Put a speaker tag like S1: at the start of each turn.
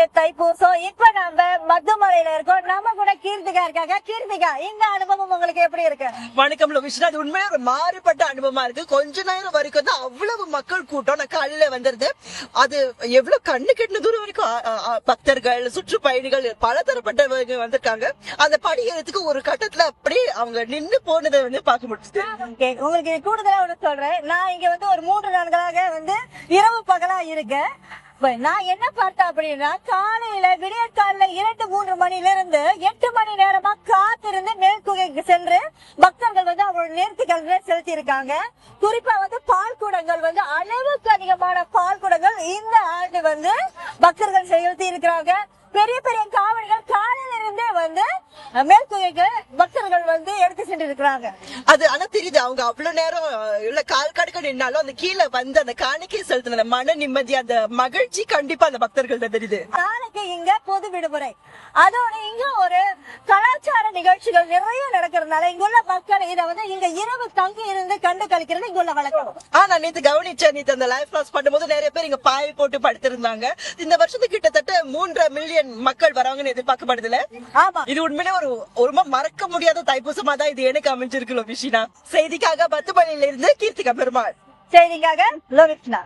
S1: ஆண்டு தைப்பூசம். இப்ப நம்ம மதுமலையில இருக்கோம். நம்ம கூட கீர்த்திகா இருக்காங்க. கீர்த்திகா இந்த அனுபவம் உங்களுக்கு எப்படி இருக்கு?
S2: வணக்கம் லோகிஷ்ணா அது உண்மையா ஒரு மாறுபட்ட அனுபவமா இருக்கு. கொஞ்ச நேரம் வரைக்கும் தான் அவ்வளவு மக்கள் கூட்டம் நான் காலையில வந்துருது அது எவ்வளவு கண்ணு கெட்டின தூரம் வரைக்கும் பக்தர்கள் சுற்றுப்பயணிகள் பல தரப்பட்டவங்க வந்திருக்காங்க. அந்த படி ஏறதுக்கு ஒரு கட்டத்துல அப்படியே அவங்க நின்னு போனதை வந்து பார்க்க
S1: Okay, உங்களுக்கு கூடுதலா ஒண்ணு சொல்றேன். நான் இங்க வந்து ஒரு மூன்று நாட்களாக வந்து இரவு பகலா இருக்கேன். நான் என்ன பார்த்தேன் அப்படின்னா காலையில விடிய காலையில இரண்டு மூன்று மணில இருந்து எட்டு மணி நேரமா காத்திருந்து மேல்குகைக்கு சென்று பக்தர்கள் வந்து அவங்களோட நேர்த்திக்கல்களை செலுத்தி இருக்காங்க குறிப்பா வந்து பால் குடங்கள் வந்து அளவுக்கு அதிகமான பால் குடங்கள் இந்த ஆண்டு வந்து பக்தர்கள் செலுத்தி இருக்கிறாங்க பெரிய பெரிய காவடிகள் வந்து பக்தர்கள் எடுத்து சென்று இருக்கிறாங்க
S2: அது ஆனா தெரியுது அவங்க அவ்வளவு நேரம் இல்ல கால் கடுக்க நின்னாலும் அந்த கீழே வந்து அந்த காணிக்கை செலுத்தின மன நிம்மதி அந்த மகிழ்ச்சி கண்டிப்பா அந்த பக்தர்கள்ட்ட தெரியுது.
S1: நாளைக்கு இங்க பொது விடுமுறை. அதோட இங்க ஒரு கலாச்சார நிகழ்ச்சிகள் நிறைய நடக்கிறதுனால இங்குள்ள மக்கள் இத வந்து இங்க இரவு தங்கி இருந்து கண்டு கழிக்கிறது இங்குள்ள வழக்கம்.
S2: ஆ நான் நேத்து கவனிச்சேன் நேத்து அந்த லைஃப் கிளாஸ் பண்ணும்போது நிறைய பேர் இங்க பாய் போட்டு படுத்திருந்தாங்க. இந்த வருஷத்துக்கு கிட்டத்தட்ட மூன்றரை மில்லியன் மக்கள் வராங்கன்னு எதிர்பார்க்கப்படுதுல?
S1: ஆமா.
S2: இது உண்மையிலே ஒரு ரொம்ப மறக்க முடியாத தைப்பூசமா தான் இது எனக்கு அமைஞ்சிருக்கு லோபிஷினா செய்திக்காக பத்து மணில இருந்து கீர்த்திகா பெருமாள்.
S1: செய்திக்காக லோகிஷ்ணா